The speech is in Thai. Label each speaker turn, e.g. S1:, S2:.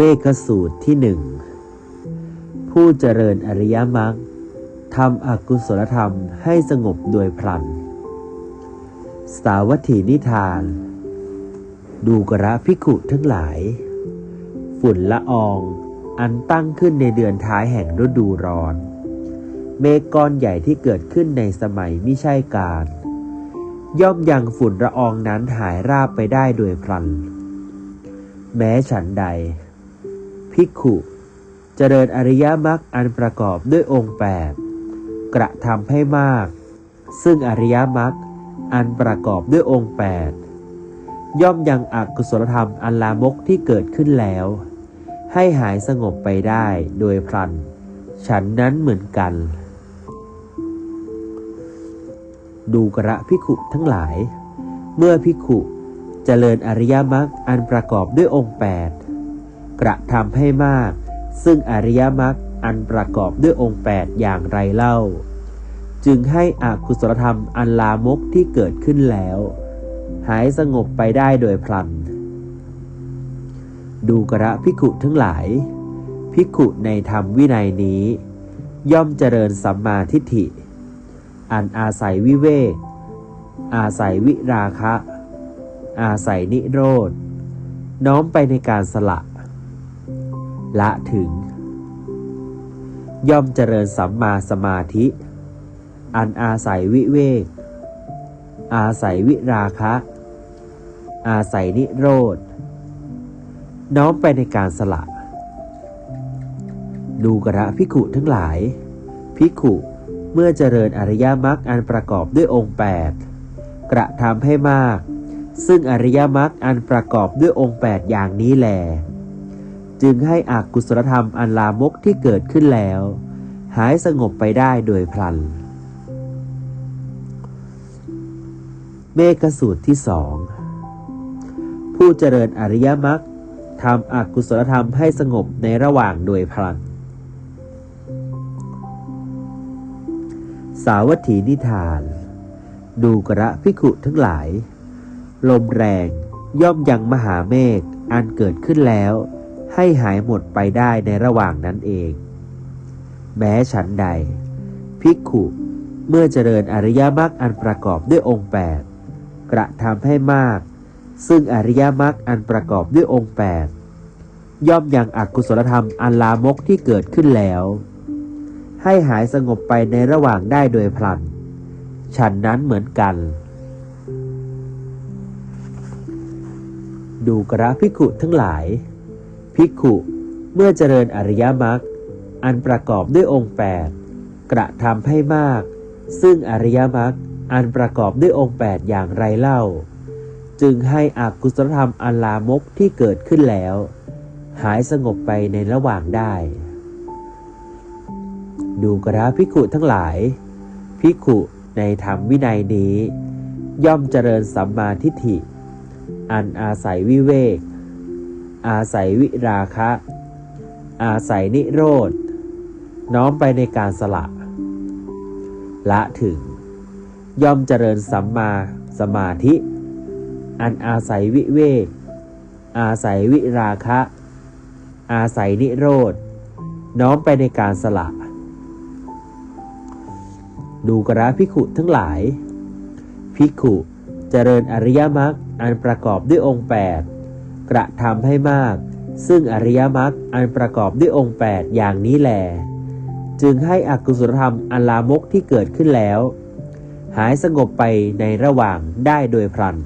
S1: เมฆสูตรที่หนึ่งผู้เจริญอริยมรรคทำอกุศลธรรมให้สงบโดยพลัน สาวัตถีนิทาน ดูกระพิกุทั้งหลาย ฝุ่นละอองอันตั้งขึ้นในเดือนท้ายแห่งฤดูร้อน เมฆก้อนใหญ่ที่เกิดขึ้นในสมัยมิใช่การ ย่อมยังฝุ่นละอองนั้นหายราบไปได้โดยพลัน แม้ฉันใด ภิกขุเจริญอริยมรรคอันประกอบด้วยองค์แปดกระทำให้มาก ซึ่งอริยมรรคอันประกอบด้วยองค์แปดย่อมยังอกุศลธรรมอันลามกที่เกิดขึ้นแล้ว ให้หายสงบไปได้โดยพลัน ฉันนั้นเหมือนกัน ดูกระพิขุทั้งหลาย เมื่อพิขุเจริญอริยมรรคอันประกอบด้วยองค์แปด กระทำให้มาก ซึ่งอริยมรรคอันประกอบด้วยองค์แปดอย่างไรเล่า จึงให้อกุศลธรรมอันลามกที่เกิดขึ้นแล้ว หายสงบไปได้โดยพลัน ดูกระพิกุทั้งหลาย พิกุในธรรมวินัยนี้ ย่อมเจริญสัมมาทิฏฐิ อันอาศัยวิเวก อาศัยวิราคะ อาศัยนิโรธน้อมไปในการสละ ละถึง ย่อมเจริญสัมมาสมาธิ อันอาศัยวิเวก อาศัยวิราคะ อาศัยนิโรธ น้อมไปในการสละ ดูกระพิขุทั้งหลาย พิขุเมื่อเจริญอริยมรรคอันประกอบด้วยองค์แปดกระทำให้มาก ซึ่งอริยมรรคอันประกอบด้วยองค์แปดอย่างนี้แหล จึงให้อกุศลธรรมอันลามกที่เกิดขึ้นแล้ว หายสงบไปได้โดยพลัน เมฆสูตรที่สองผู้เจริญอริยมรรคทำอกุศลธรรมให้สงบในระหว่างโดยพลัน สาวัตถีนิทาน ดูกระพิขุทั้งหลาย ลมแรงย่อมยังมหาเมฆอันเกิดขึ้นแล้ว ให้หายหมดไปได้ในระหว่างนั้นเอง แม้ฉันใด ภิกขุเมื่อเจริญอริยมรรคอันประกอบด้วยองค์แปดกระทำให้มาก ซึ่งอริยมรรคอันประกอบด้วยองค์แปดย่อมยังอกุศลธรรมอันลามกที่เกิดขึ้นแล้ว ให้หายสงบไปในระหว่างได้โดยพลัน ฉันนั้นเหมือนกัน ดูกระพิกุทั้งหลาย พิกุเมื่อเจริญอริยมรรคอันประกอบด้วยองค์แปดกระทำให้มาก ซึ่งอริยมรรคอันประกอบด้วยองค์แปดอย่างไรเล่า จึงให้อกุศลธรรมอันลามกที่เกิดขึ้นแล้ว หายสงบไปในระหว่างได้ ดูกระพิกุทั้งหลายพิกุในธรรมวินัยนี้ ย่อมเจริญสัมมาทิฏฐิ อันอาศัยวิเวก อาศัยวิราคะ อาศัยนิโรธ น้อมไปในการสละ ละถึง ย่อมเจริญสัมมาสมาธิ อันอาศัยวิเวกอาศัยวิราคะ อาศัยนิโรธ น้อมไปในการสละ ดูกระพิขุทั้งหลายพิขุเจริญอริยมรรคอันประกอบด้วยองค์แปด กระทำให้มาก ซึ่งอริยมรรคอันประกอบด้วยองค์แปดอย่างนี้แหลจึงให้อกุศลธรรมอันลามกที่เกิดขึ้นแล้ว หายสงบไปในระหว่างได้โดยพลัน